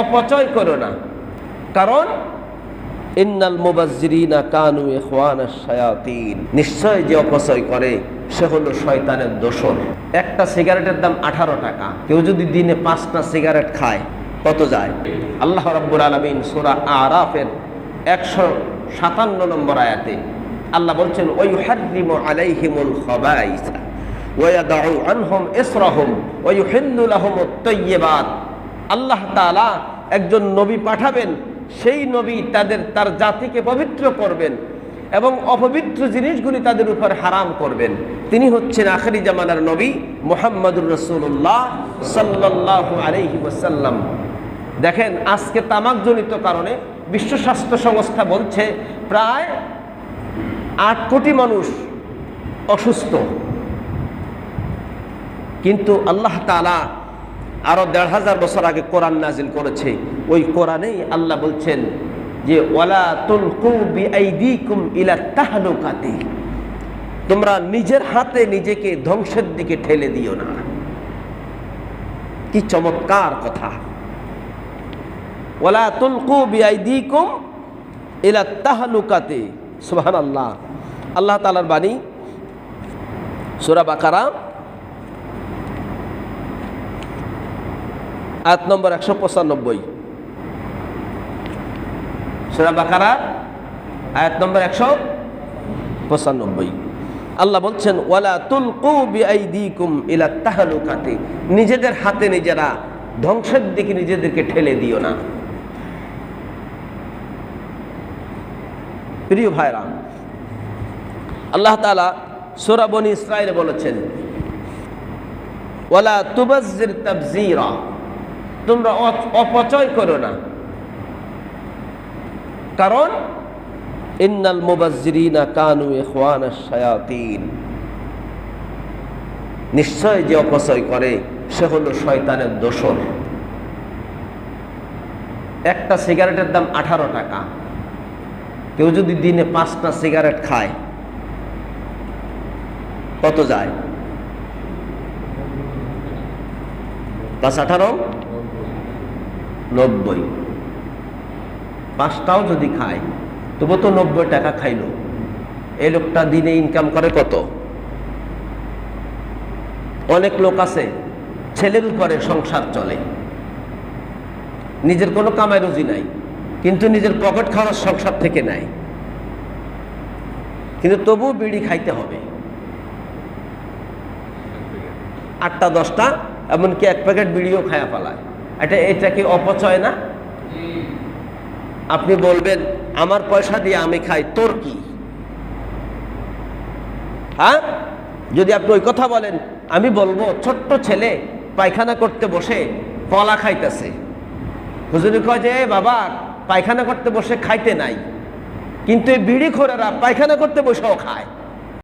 অপচয় করো না। কারণ ইন্নাল মুবাজ্জিরিনা কানু ইখওয়ানাশ শায়াতিন। নিশ্চয় যে অপচয় করে, সে হলো শয়তানের দোসর একটা সিগারেটের দাম আঠারো টাকা। কেউ যদি দিনে পাঁচটা সিগারেট খায়, কত যায়? আল্লাহ রাব্বুল আলামিন সূরা আরাফের একশো সাতান্ন নম্বর আয়াতে আল্লাহ বলছেন ওই হারিমু আলাইহিমুল খাবাইসা ওয়াদাউ আনহুম ইসরাহুম ওয়া ইউহিল্লু লাহুমুত তাইয়্যিবাত। আল্লাহ তাআলা একজন নবী পাঠাবেন, সেই নবী তাদের, তার জাতিকে পবিত্র করবেন এবং অপবিত্র জিনিসগুলি তাদের উপর হারাম করবেন। তিনি হচ্ছেন আখরি জামানার নবী মোহাম্মদুর রসুল্লাহ সাল্লাহ আলহি ওসাল্লাম দেখেন, আজকে তামাকজনিত কারণে বিশ্ব স্বাস্থ্য সংস্থা বলছে, প্রায় আট কোটি মানুষ অসুস্থ। কিন্তু আল্লাহ তালা আরও দেড় হাজার বছর আগে কোরআন নাজিল করেছে। ওই কোরআনেই আল্লাহ বলছেন যে, ওয়ালা তুলকু বিআইদিকুম ইলা তোমরা নিজের হাতে নিজেকে ধ্বংসের দিকে ঠেলে দিও না। কি চমৎকার কথা। ওয়ালা তুলকু বিআইদিকুম ইলা তাহলুকাতি সুবহানাল্লাহ। আল্লাহ তাআলার বাণী, সূরা বাকারা আয়াত নম্বর একশো পঁচানব্বই। নম্বর একশো পঁচানব্বই। আল্লাহ বলছেন নিজেদের হাতে নিজেরা ধ্বংসের দিকে নিজেদেরকে ঠেলে দিও না। প্রিয় ভাইরা, আল্লাহ তাআলা সূরা বনি ইসরাইলে বলেছেন, ওয়ালা তুবাজ্জির তাবযীরা। তোমরা অপচয় করো না। কারণ, ইন্নাল মুবাজ্জিরিনা কানু ইখওয়ানাশ শায়াতিন। নিশ্চয় যে অপচয় করে, সে হলো শয়তানের দোসর একটা সিগারেটের দাম আঠারো টাকা। কেউ যদি দিনে পাঁচটা সিগারেট খায়, কত যায়? পাঁচ আঠারো? নব্বই। পাঁচটাও যদি খায়, তবু তো নব্বই টাকা খাইলো। এই লোকটা দিনে ইনকাম করে কত? অনেক লোক আছে ছেলের উপরে সংসার চলে। নিজের কোনো কামাই রুজি নাই, কিন্তু নিজের পকেট খাওয়ার সংসার থেকে নাই কিন্তু তবুও বিড়ি খাইতে হবে। আটটা, দশটা, এমনকি এক প্যাকেট বিড়িও খায়া পালায় এটা এটা কি অপচয় না? আপনি বলবেন, আমার পয়সা দিয়ে আমি খাই, তোর কি? হ্যাঁ? যদি আপনি ওই কথা বলেন, আমি বলব, ছোট্ট ছেলে পায়খানা করতে বসে কলা খাইতেছে। হুজুরি কয় যে বাবা, পায়খানা করতে বসে খাইতে নাই। কিন্তু এই বিড়ি খোরেরা পায়খানা করতে বসেও খায়।